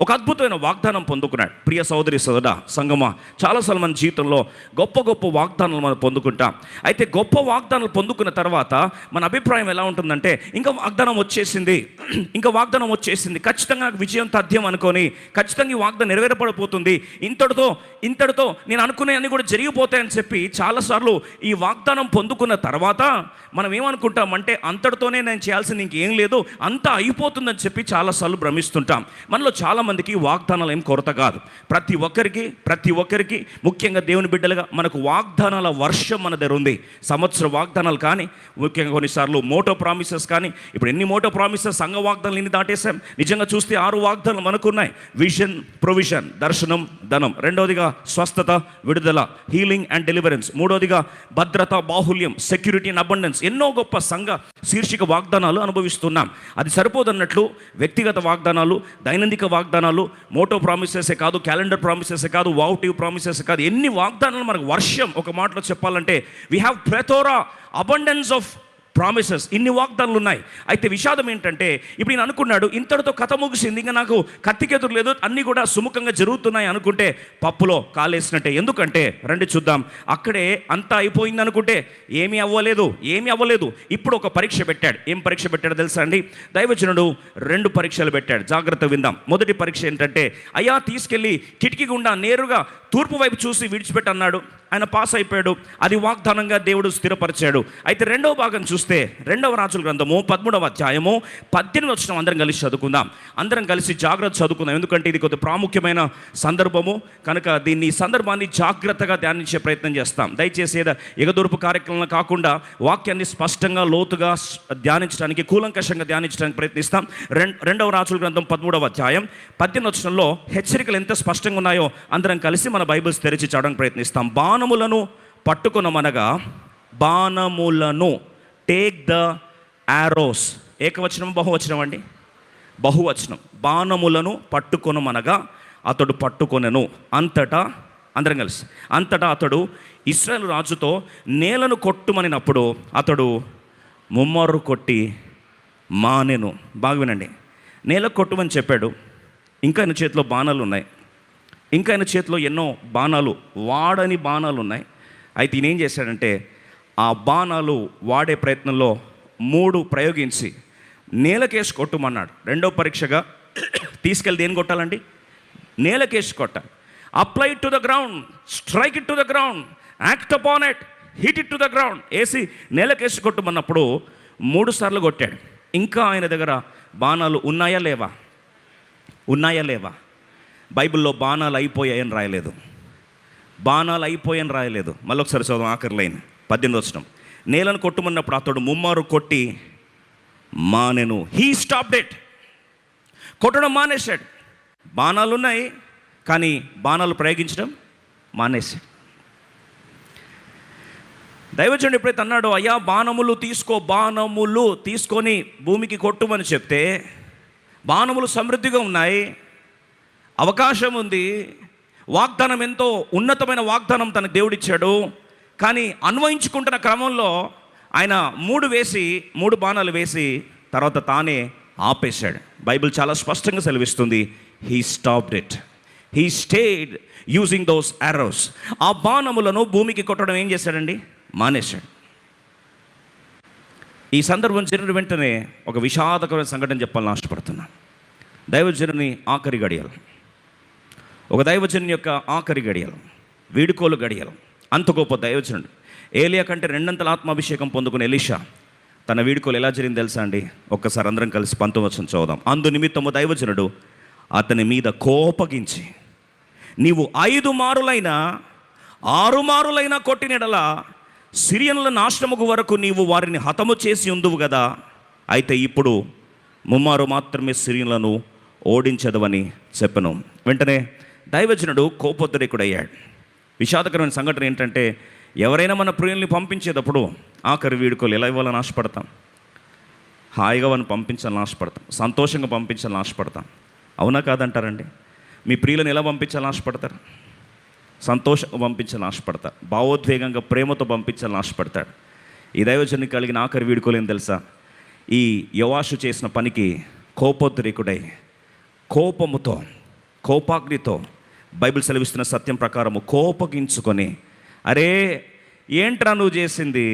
ఒక అద్భుతమైన వాగ్దానం పొందుకున్నాడు. ప్రియ సోదరి సోదర సంగమ చాలాసార్లు మన జీవితంలో గొప్ప గొప్ప వాగ్దానాలు మనం పొందుకుంటాం. అయితే గొప్ప వాగ్దానాలు పొందుకున్న తర్వాత మన అభిప్రాయం ఎలా ఉంటుందంటే ఇంకా వాగ్దానం వచ్చేసింది. ఇంకా వాగ్దానం వచ్చేసింది. ఖచ్చితంగా నాకు విజయం తథ్యం అనుకొని ఖచ్చితంగా ఈ వాగ్దానం నెరవేరపడిపోతుంది ఇంతటితో ఇంతటితో నేను అనుకునే అన్ని కూడా జరిగిపోతాయని చెప్పి చాలాసార్లు ఈ వాగ్దానం పొందుకున్న తర్వాత మనం ఏమనుకుంటామంటే అంతటితోనే నేను చేయాల్సింది ఇంకేం లేదు అంతా అయిపోతుందని చెప్పి చాలాసార్లు భ్రమిస్తుంటాం. మనలో చాలా చాలామందికి వాగ్దానాలు ఏం కొరత కాదు. ప్రతి ఒక్కరికి ప్రతి ఒక్కరికి ముఖ్యంగా దేవుని బిడ్డలుగా మనకు వాగ్దానాల వర్షం మన దగ్గర ఉంది. సంవత్సర వాగ్దానాలు కానీ ముఖ్యంగా కొన్నిసార్లు మోటో ప్రామిసెస్ కానీ ఇప్పుడు ఎన్ని మోటో ప్రామిసెస్ సంఘ వాగ్దానాలు ఎన్ని దాటేసాం నిజంగా చూస్తే ఆరు వాగ్దానాలు మనకున్నాయి. విజన్ ప్రొవిజన్ దర్శనం ధనం. రెండవదిగా స్వస్థత విడుదల హీలింగ్ అండ్ డెలివరెన్స్ మూడవదిగా భద్రత బాహుల్యం సెక్యూరిటీ అండ్ అబండెన్స్ ఎన్నో గొప్ప సంఘ శీర్షిక వాగ్దానాలు అనుభవిస్తున్నాం. అది సరిపోదన్నట్లు వ్యక్తిగత వాగ్దానాలు దైనందిక వాగ్దానాలు మోటో ప్రామిసెసే కాదు క్యాలెండర్ ప్రామిసెసే కాదు వావుటివ్ ప్రామిసెస్ కాదు ఎన్ని వాగ్దానాలు మనకు వర్షం ఒక మాటలో చెప్పాలంటే we have plethora abundance of promises ఇన్ని వాగ్దానాలు ఉన్నాయి అయితే విషాదం ఏంటంటే ఇప్పుడు నేను అనుకున్నాడు ఇంతటితో కథ ముగిసింది ఇంకా నాకు కత్తికెదురు లేదు అన్నీ కూడా సుముఖంగా జరుగుతున్నాయి అనుకుంటే పప్పులో కాలేసినట్టే. ఎందుకంటే రండి చూద్దాం అక్కడే అంతా అయిపోయింది అనుకుంటే ఏమీ అవ్వలేదు ఏమీ అవ్వలేదు. ఇప్పుడు ఒక పరీక్ష పెట్టాడు. ఏం పరీక్ష పెట్టాడో తెలుసా అండి? దైవజనుడు రెండు పరీక్షలు పెట్టాడు. జాగ్రత్త విందాం. మొదటి పరీక్ష ఏంటంటే అయ్యా తీసుకెళ్ళి కిటికీ గుండా నేరుగా తూర్పు వైపు చూసి విడిచిపెట్టి అన్నాడు. ఆయన పాస్ అయిపోయాడు. అది వాగ్దానంగా దేవుడు స్థిరపరిచాడు. అయితే రెండవ భాగం చూస్తే రెండవ రాజుల గ్రంథము పదమూడవ అధ్యాయము పద్దెనిమిది వచ్చిన అందరం కలిసి చదువుకుందాం. అందరం కలిసి జాగ్రత్త చదువుకుందాం. ఎందుకంటే ఇది కొద్ది ప్రాముఖ్యమైన సందర్భము. కనుక దీన్ని సందర్భాన్ని జాగ్రత్తగా ధ్యానించే ప్రయత్నం చేస్తాం. దయచేసి ఏదో ఎగదూర్పు కార్యక్రమం కాకుండా వాక్యాన్ని స్పష్టంగా లోతుగా ధ్యానించడానికి కూలంకషంగా ధ్యానించడానికి ప్రయత్నిస్తాం. రెండవ రాజుల గ్రంథం పదమూడవ అధ్యాయం పద్దెనిమిది వచ్చినంలో హెచ్చరికలు ఎంత స్పష్టంగా ఉన్నాయో అందరం కలిసి మనం బైబిల్స్ తెరిచి చదవడానికి ప్రయత్నిస్తాం. బాణములను పట్టుకునమనగా బాణములను టేక్ ద ఆరోస్ ఏకవచనం బహువచనం అండి? బహువచనం. బాణములను పట్టుకొనమనగా అతడు పట్టుకొనెను. అంతటా అందరం కలిసి. అంతటా అతడు ఇస్రాయల్ రాజుతో నేలను కొట్టుమనినప్పుడు అతడు ముమ్మరు కొట్టి మానెను. బాగా వినండి. నేల కొట్టుమని చెప్పాడు. ఇంకా ఆయన చేతిలో బాణాలు ఉన్నాయి ఇంకా ఆయన చేతిలో ఎన్నో బాణాలు వాడని బాణాలు ఉన్నాయి. అయితే ఈయన ఏం చేశాడంటే ఆ బాణాలు వాడే ప్రయత్నంలో మూడు ప్రయోగించి నేలకేసి కొట్టుమన్నాడు. రెండో పరీక్షగా తీసుకెళ్ళి దేని కొట్టాలండి? నేలకేసి కొట్టాలి apply to the ground strike it to the ground act upon it hit it to the ground వేసి నేలకేసి కొట్టుమన్నప్పుడు మూడు సార్లు కొట్టాడు. ఇంకా ఆయన దగ్గర బాణాలు ఉన్నాయా లేవా? ఉన్నాయా లేవా? బైబిల్లో బాణాలు అయిపోయాయని రాయలేదు. బాణాలు అయిపోయాయని రాయలేదు. మళ్ళీ ఒకసారి చదువు ఆఖరి లైన్ పద్దెనిమిది వచ్చిన నేలను కొట్టుమన్నప్పుడు అతడు ముమ్మారు కొట్టి మానెను. హీ స్టాప్ డెట్ కొట్టడం మానేశాడు. బాణాలు ఉన్నాయి కానీ బాణాలు ప్రయోగించడం మానేశాడు. దైవజనుడు ఎప్పుడైతే అన్నాడో అయ్యా బాణములు తీసుకో బాణములు తీసుకొని భూమికి కొట్టుమని చెప్తే బాణములు సమృద్ధిగా ఉన్నాయి అవకాశం ఉంది. వాగ్దానం ఎంతో ఉన్నతమైన వాగ్దానం తనకు దేవుడిచ్చాడు. కానీ అన్వయించుకుంటున్న క్రమంలో ఆయన మూడు వేసి మూడు బాణాలు వేసి తర్వాత తానే ఆపేశాడు. బైబిల్ చాలా స్పష్టంగా సెలవిస్తుంది. He stopped it he stayed using those arrows ఆ బాణములను భూమికి కొట్టడం ఏం చేశాడండి? మానేశాడు. ఈ సందర్భం జరిగిన వెంటనే ఒక విషాదకరమైన సంఘటన చెప్పాలని ఆశపడుతున్నాను. దైవజనుని ఆఖరి గడియలు. ఒక దైవజనుని యొక్క ఆఖరి గడియలు వీడుకోలు గడియలు. అంత గొప్ప దైవజనుడు. ఏలియా కంటే రెండంతల ఆత్మాభిషేకం పొందుకున్న ఎలీషా తన వీడుకోలు ఎలా జరిగింది తెలుసా అండి? ఒక్కసారి అందరం కలిసి పంతొమ్మిది చూద్దాం అందు నిమిత్తము దైవజనుడు అతని మీద కోపగించి నీవు ఐదు మారులైనా ఆరు మారులైనా కొట్టినడల సిరియన్ల నాశనముకు వరకు నీవు వారిని హతము చేసి ఉందువు కదా అయితే ఇప్పుడు ముమ్మారు మాత్రమే సిరియన్లను ఓడించదవని చెప్పను. వెంటనే దైవజనుడు కోపోద్రేకుడయ్యాడు. విషాదకరమైన సంఘటన ఏంటంటే ఎవరైనా మన ప్రియుల్ని పంపించేటప్పుడు ఆఖరి వీడుకోలు ఎలా ఇవ్వాలని ఆశపడతాం? హాయిగా వాళ్ళని పంపించాలని ఆశపడతాం. సంతోషంగా పంపించాలని ఆశపడతాం. అవునా కాదంటారండి? మీ ప్రియులను ఎలా పంపించాలని ఆశపడతారు? సంతోషంగా పంపించాలని ఆశపడతారు. భావోద్వేగంగా ప్రేమతో పంపించాలని ఆశపడతాడు ఈ దైవజన్ని కలిగిన ఆఖరి వీడుకోలేని తెలుసా? ఈ యవాషు చేసిన పనికి కోపోద్రేకుడై కోపముతో కోపాగ్నితో బైబిల్ సెలవిస్తున్న సత్యం ప్రకారము కోపగించుకొని అరే ఏంట్రా నువ్వు చేసింది?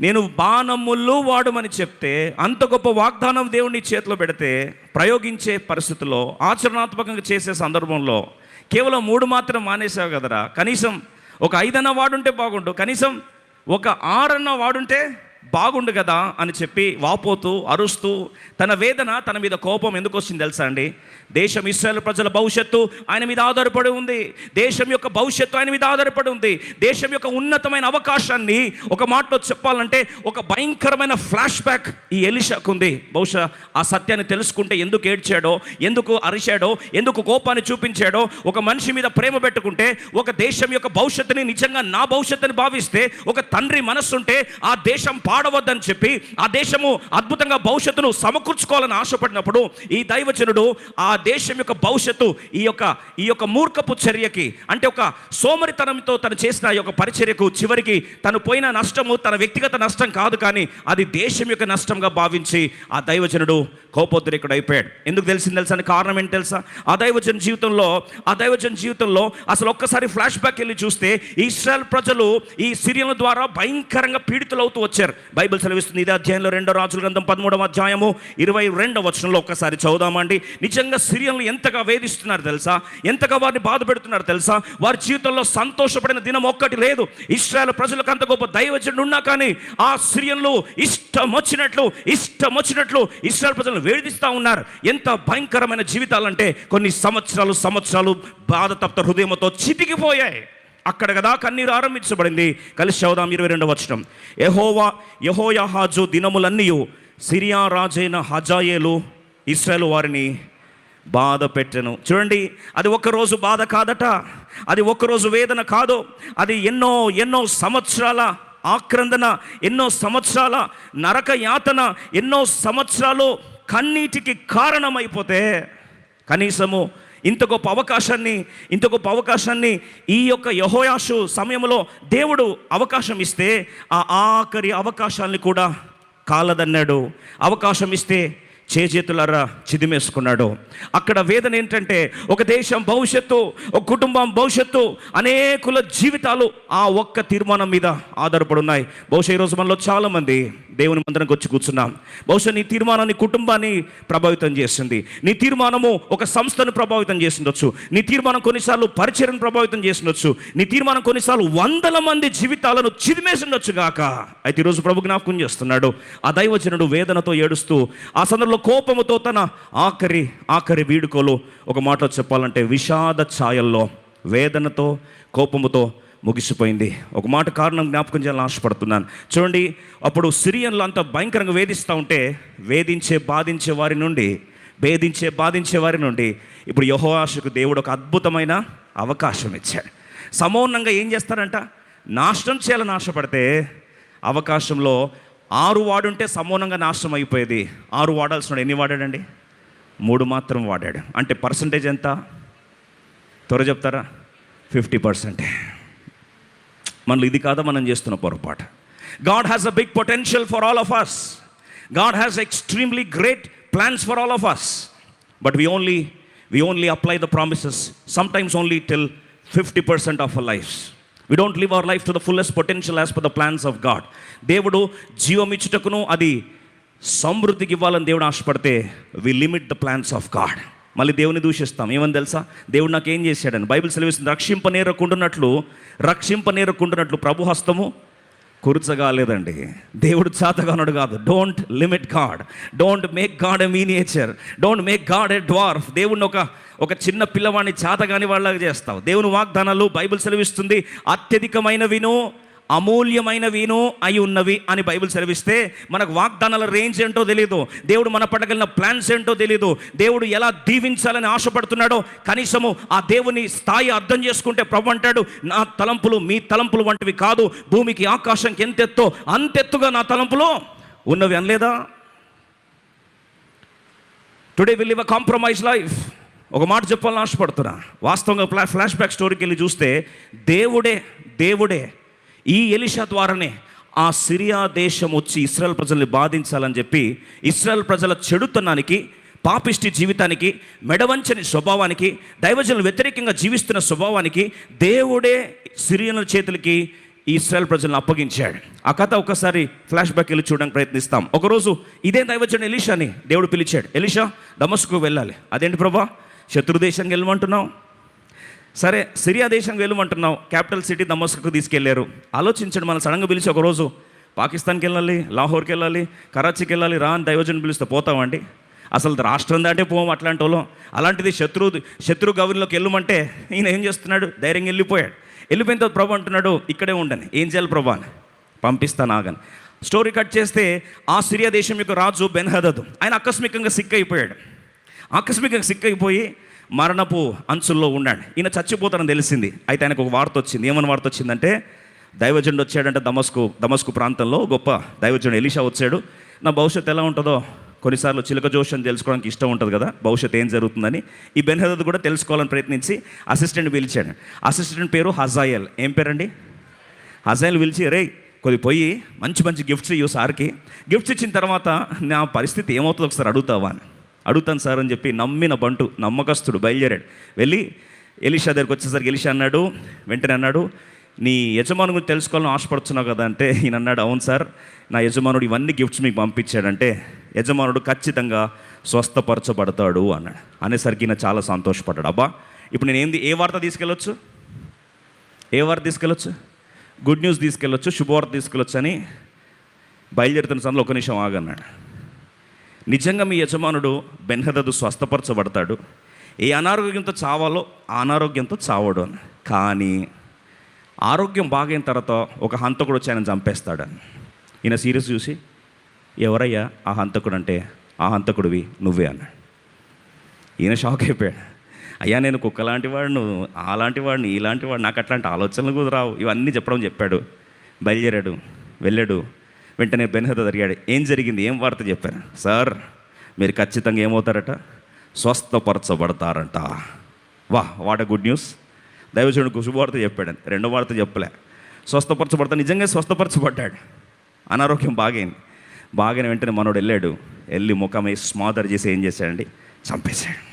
నేను బాణములు వాడమని చెప్తే అంత గొప్ప వాగ్దానం దేవుని చేతిలో పెడితే ప్రయోగించే పరిస్థితుల్లో ఆచరణాత్మకంగా చేసే సందర్భంలో కేవలం మూడు మాత్రం మానేసావు కదరా? కనీసం ఒక ఐదన్న వాడుంటే బాగుండు. కనీసం ఒక ఆరన్న వాడుంటే బాగుండు కదా అని చెప్పి వాపోతూ అరుస్తూ తన వేదన తన మీద కోపం ఎందుకు వచ్చింది తెలుసా అండి? దేశం ఇస్రాయల్ ప్రజల భవిష్యత్తు ఆయన మీద ఆధారపడి ఉంది. దేశం యొక్క భవిష్యత్తు ఆయన మీద ఆధారపడి ఉంది. దేశం యొక్క ఉన్నతమైన అవకాశాన్ని ఒక మాటలో చెప్పాలంటే ఒక భయంకరమైన ఫ్లాష్ బ్యాక్ ఈ ఎలిషాకు ఉంది. బహుశా ఆ సత్యాన్ని తెలుసుకుంటే ఎందుకు ఏడ్చాడో ఎందుకు అరిచాడో ఎందుకు కోపాన్ని చూపించాడో ఒక మనిషి మీద ప్రేమ పెట్టుకుంటే ఒక దేశం యొక్క భవిష్యత్తుని నిజంగా నా భవిష్యత్తుని భావిస్తే ఒక తండ్రి మనస్సుంటే ఆ దేశం పాడవద్దని చెప్పి ఆ దేశము అద్భుతంగా భవిష్యత్తును సమకూర్చుకోవాలని ఆశపడినప్పుడు ఈ దైవజనుడు ఆ దేశం యొక్క భవిష్యత్తు ఈ యొక్క ఈ యొక్క మూర్ఖపు చర్యకి అంటే ఒక సోమరితనంతో తను చేసిన ఈ యొక్క పరిచర్యకు చివరికి తను పోయిన నష్టము తన వ్యక్తిగత నష్టం కాదు కానీ అది దేశం యొక్క నష్టంగా భావించి ఆ దైవజనుడు కోపోద్రేకుడు అయిపోయాడు. ఎందుకు తెలిసింది తెలుసా అని కారణం ఏంటి తెలుసా? ఆ దైవజన జీవితంలో ఆ దైవజన జీవితంలో అసలు ఒక్కసారి ఫ్లాష్ బ్యాక్ వెళ్ళి చూస్తే ఇస్రాయల్ ప్రజలు ఈ సిరియల్ ద్వారా భయంకరంగా పీడితులవుతూ వచ్చారు. బైబిల్ సెలవిస్తుంది ఇదే అధ్యాయంలో రెండో రాజుల గ్రంథం పదమూడవ అధ్యాయము ఇరవై రెండవ వచనంలో ఒక్కసారి చదువుదామండి. నిజంగా సిరియన్లు ఎంతగా వేధిస్తున్నారు తెలుసా? ఎంతగా వారిని బాధ పెడుతున్నారు తెలుసా? వారి జీవితంలో సంతోషపడిన దినం ఒక్కటి లేదు. ఇస్రాయల్ ప్రజలకు అంత గొప్ప దైవజనుడు ఉన్నా కానీ ఆ సిరియన్లు ఇష్టం వచ్చినట్లు ఇష్టం వచ్చినట్లు ఇస్రాయల్ ప్రజలను వేధిస్తూ ఉన్నారు. ఎంత భయంకరమైన జీవితాలంటే కొన్ని సంవత్సరాలు సంవత్సరాలు బాధ తప్త హృదయంతో చితికిపోయాయి. అక్కడ కదా కన్నీరు ఆరంభించబడింది. కలిసి చదుదాం ఇరవై రెండవ వచనం. యహోవా యహోయాహాజు దినములన్నీ సిరియా రాజైన హజాయేలు ఇస్రాయల్ వారిని బాధ పెట్టను. చూడండి అది ఒక్కరోజు బాధ కాదట అది ఒక్కరోజు వేదన కాదు అది ఎన్నో ఎన్నో సంవత్సరాల ఆక్రందన ఎన్నో సంవత్సరాల నరక యాతన ఎన్నో సంవత్సరాలు కన్నీటికి కారణమైపోతే కనీసము ఇంత గొప్ప అవకాశాన్ని ఇంత గొప్ప అవకాశాన్ని ఈ యొక్క యహోయాషు సమయంలో దేవుడు అవకాశం ఇస్తే ఆ ఆఖరి అవకాశాన్ని కూడా కాలదన్నాడు. అవకాశం ఇస్తే చేజేతులరా చిదిమేసుకున్నాడు. అక్కడ వేదన ఏంటంటే ఒక దేశం భవిష్యత్తు ఒక కుటుంబం భవిష్యత్తు అనేకుల జీవితాలు ఆ ఒక్క తీర్మానం మీద ఆధారపడున్నాయి. బహుశా ఈరోజు మనలో చాలామంది దేవుని మందిరంకి వచ్చి కూర్చున్నాం. బహుశా నీ తీర్మానాన్ని కుటుంబాన్ని ప్రభావితం చేసింది నీ తీర్మానము ఒక సంస్థను ప్రభావితం చేసిండొచ్చు నీ తీర్మానం కొన్నిసార్లు పరిచయం ప్రభావితం చేసిండొచ్చు నీ తీర్మానం కొన్నిసార్లు వందల మంది జీవితాలను చిదిమేసిండొచ్చు గాక. అయితే ఈరోజు ప్రభు జ్ఞాపకం చేస్తున్నాడు. ఆ దైవజనుడు వేదనతో ఏడుస్తూ ఆ సందర్భంలో కోపముతో తన ఆఖరి ఆఖరి వీడుకోలు. ఒక మాట చెప్పాలంటే విషాద ఛాయల్లో వేదనతో కోపముతో ముగిసిపోయింది. ఒక మాట కారణం జ్ఞాపకం చేయాలని ఆశపడుతున్నాను. చూడండి అప్పుడు సిరియన్లు అంత భయంకరంగా వేధిస్తూ ఉంటే వేధించే బాధించే వారి నుండి భేదించే బాధించే వారి నుండి ఇప్పుడు యహోవాషకు దేవుడు ఒక అద్భుతమైన అవకాశం ఇచ్చాడు. సమౌనంగా ఏం చేస్తారంట? నాశనం చేయాలని ఆశపడితే అవకాశంలో ఆరు వాడుంటే సమూలంగా నాశనం అయిపోయేది. ఆరు వాడాల్సిన ఎన్ని వాడాడండి? మూడు మాత్రం వాడాడు. అంటే పర్సంటేజ్ ఎంత? త్వర చెప్తారా? ఫిఫ్టీ పర్సెంటే. మనలో ఇది కాదా మనం చేస్తున్న పొరపాటు. God has a big potential for all of us God has extremely great plans for all of us but we only we only apply the promises sometimes only till fifty percent of a life we don't live our life to the fullest potential as per the plans of God దేవుడు జీవం ఇచ్చుటకును అది సమృద్ధికి ఇవ్వాలని దేవుడు ఆశపడితే we limit the plans of God మళ్ళీ దేవుని దూషిస్తాం. ఏమని తెలుసా? దేవుడు నాకు ఏం చేశాడని. బైబిల్ సెలవిస్తుంది రక్షింపనేరకుండునట్లు రక్షింపనేరకుండునట్లు ప్రభు హస్తము కురుచగాలేదండి. దేవుడు చాతగానుడు కాదు. Don't limit God don't make God a miniature don't make God a dwarf దేవుడిని ఒక ఒక చిన్న పిల్లవాడిని చాతగాని వాళ్ళగా చేస్తావు. దేవుని వాగ్దానాలు బైబిల్ సెలవిస్తుంది అత్యధికమైనవిను అమూల్యమైనవిను అయి ఉన్నవి అని బైబిల్ సెలవిస్తే మనకు వాగ్దానాల రేంజ్ ఏంటో తెలియదు దేవుడు మన పడగలిగిన ప్లాన్స్ ఏంటో తెలియదు దేవుడు ఎలా దీవించాలని ఆశపడుతున్నాడో కనీసము ఆ దేవుని స్థాయి అర్థం చేసుకుంటే ప్రభు అంటాడు నా తలంపులు మీ తలంపులు వంటివి కాదు. భూమికి ఆకాశంకి ఎంతెత్తో అంతెత్తుగా నా తలంపులు ఉన్నవి అనలేదా? Today will live a compromise life ఒక మాట చెప్పాలని ఆశపడుతున్నా. వాస్తవంగా ఫ్లాష్ బ్యాక్ స్టోరీకి వెళ్ళి చూస్తే దేవుడే దేవుడే ఈ ఎలిషా ద్వారానే ఆ సిరియా దేశం వచ్చి ఇస్రాయల్ ప్రజల్ని బాధించాలని చెప్పి ఇస్రాయల్ ప్రజల చెడుతనానికి పాపిష్టి జీవితానికి మెడవంచని స్వభావానికి దైవజనులు వ్యతిరేకంగా జీవిస్తున్న స్వభావానికి దేవుడే సిరియనుల చేతులకి ఈ ఇస్రాయల్ ప్రజలను అప్పగించాడు. ఆ కథ ఒకసారి ఫ్లాష్ బ్యాక్ వెళ్ళి చూడడానికి ప్రయత్నిస్తాం. ఒకరోజు ఇదే దైవజనుడు ఎలీషాని దేవుడు పిలిచాడు. ఎలీషా దమస్కు వెళ్ళాలి. అదేంటి ప్రభా? శత్రుదేశానికి వెళ్ళమంటున్నావు? సరే సిరియా దేశం వెళ్ళమంటున్నావు క్యాపిటల్ సిటీ దమస్కు తీసుకెళ్ళారు. ఆలోచించండి మనం సడన్గా పిలిచి ఒకరోజు పాకిస్తాన్కి వెళ్ళాలి లాహోర్కి వెళ్ళాలి కరాచీకి వెళ్ళాలి రా అని దైవజన్ పిలిస్తే పోతామండి. అసలు రాష్ట్రం దాటే పోం అట్లాంటి వాళ్ళం అలాంటిది శత్రు శత్రు గౌరిలోకి వెళ్ళమంటే ఈయన ఏం చేస్తున్నాడు? ధైర్యంగా వెళ్ళిపోయాడు. వెళ్ళిపోయిన తర్వాత ప్రభు అంటున్నాడు ఇక్కడే ఉండని ఏం చేయాలి ప్రభా అని. పంపిస్తాను ఆగని స్టోరీ కట్ చేస్తే ఆ సిరియా దేశం యొక్క రాజు బెన్హదదు. ఆయన ఆకస్మికంగా సిక్ అయిపోయాడు ఆకస్మికంగా సిక్ అయిపోయి మరణపు అంచుల్లో ఉన్నాడు. ఈయన చచ్చిపోతానని తెలిసింది. అయితే ఆయనకు ఒక వార్త వచ్చింది. ఏమని వార్త వచ్చిందంటే దైవజనుడు వచ్చాడంటే దమస్కు దమస్కు ప్రాంతంలో గొప్ప దైవజనుడు ఎలీషా వచ్చాడు. నా భవిష్యత్తు ఎలా ఉంటుందో కొన్నిసార్లు చిలక జోషం తెలుసుకోవడానికి ఇష్టం ఉంటుంది కదా భవిష్యత్తు ఏం జరుగుతుందని. ఈ బెన్హదద్ కూడా తెలుసుకోవాలని ప్రయత్నించి అసిస్టెంట్ పిలిచాడు. అసిస్టెంట్ పేరు హజాయల్. ఏం పేరండి? హజాయల్ పిలిచి రే కొద్ది పోయి మంచి మంచి గిఫ్ట్స్ ఇవ్వు సార్కి. గిఫ్ట్స్ ఇచ్చిన తర్వాత నా పరిస్థితి ఏమవుతుందో ఒకసారి అడుగుతావా? అని. అడుగుతాను సార్ అని చెప్పి నమ్మిన బంటు నమ్మకస్తుడు బయలుదేరాడు. వెళ్ళి ఎలిషా దగ్గరికి వచ్చేసరికి ఎలిషా అన్నాడు వెంటనే అన్నాడు నీ యజమాను గురించి తెలుసుకోవాలని ఆశపడుతున్నావు కదా అంటే ఈయన అన్నాడు అవును సార్ నా యజమానుడు ఇవన్నీ గిఫ్ట్స్ మీకు పంపించాడంటే యజమానుడు ఖచ్చితంగా స్వస్థపరచబడతాడు అన్నాడు. అనేసరికి ఈయన చాలా సంతోషపడ్డాడు. అబ్బా ఇప్పుడు నేను ఏంది ఏ వార్త తీసుకెళ్ళొచ్చు? ఏ వార్త తీసుకెళ్ళొచ్చు? గుడ్ న్యూస్ తీసుకెళ్ళొచ్చు శుభవార్త తీసుకెళ్ళొచ్చు అని బయలుదేరుతున్న సమయంలో ఒక నిమిషం ఆగన్నాడు. నిజంగా మీ యజమానుడు బెన్హదదు స్వస్థపరచబడతాడు. ఏ అనారోగ్యంతో చావాలో ఆ అనారోగ్యంతో చావడు. అని కానీ ఆరోగ్యం బాగైన తర్వాత ఒక హంతకుడు వచ్చి ఆయన చంపేస్తాడని ఈయన సీరియస్ చూసి ఎవరయ్యా ఆ హంతకుడు అంటే ఆ హంతకుడివి నువ్వే అన్నాడు. ఈయన షాక్ అయిపోయాడు. అయ్యా నేను కుక్క లాంటి వాడిని అలాంటి వాడిని ఇలాంటి వాడు నాకు అట్లాంటి ఆలోచనలు కుదరావు రావు. ఇవన్నీ చెప్పడం చెప్పాడు. బయలుదేరాడు వెళ్ళాడు. వెంటనే బెన్హద అడిగాడు ఏం జరిగింది? ఏం వార్త చెప్పాను సార్ మీరు ఖచ్చితంగా ఏమవుతారట? స్వస్థపరచబడతారంట. వా వాట్ గుడ్ న్యూస్. దైవజనుడు శుభవార్త చెప్పాడు రెండో వార్త చెప్పలే. స్వస్థపరచబడతా నిజంగా స్వస్థపరచబడ్డాడు. అనారోగ్యం బాగైంది. బాగానే వెంటనే మనోడు వెళ్ళాడు వెళ్ళి ముఖం వేసి స్మాదర్ చేసి ఏం చేశాడండి? చంపేశాడు.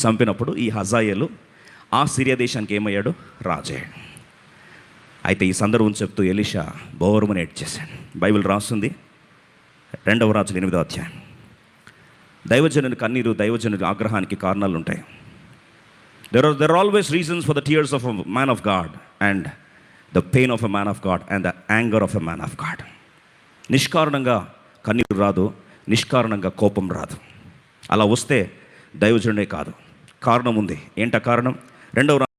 చంపినప్పుడు ఈ హజాయలు ఆ సిరియా దేశానికి ఏమయ్యాడు? రాజయ్యాడు. అయితే ఈ సందర్భం చెప్తూ ఎలిషా బోరుమని చేశాను బైబిల్ రాస్తుంది. రెండవ రాజులు ఎనిమిదో అధ్యాయం. దైవజనుని కన్నీరు దైవజనుని ఆగ్రహానికి కారణాలు ఉంటాయి there are there always reasons for the tears of a man of God and the pain of a man of God and the anger of a man of God నిష్కారణంగా కన్నీరు రాదు నిష్కారణంగా కోపం రాదు. అలా వస్తే దైవజనుడే కాదు. కారణం ఉంది. ఏంట కారణం? రెండవ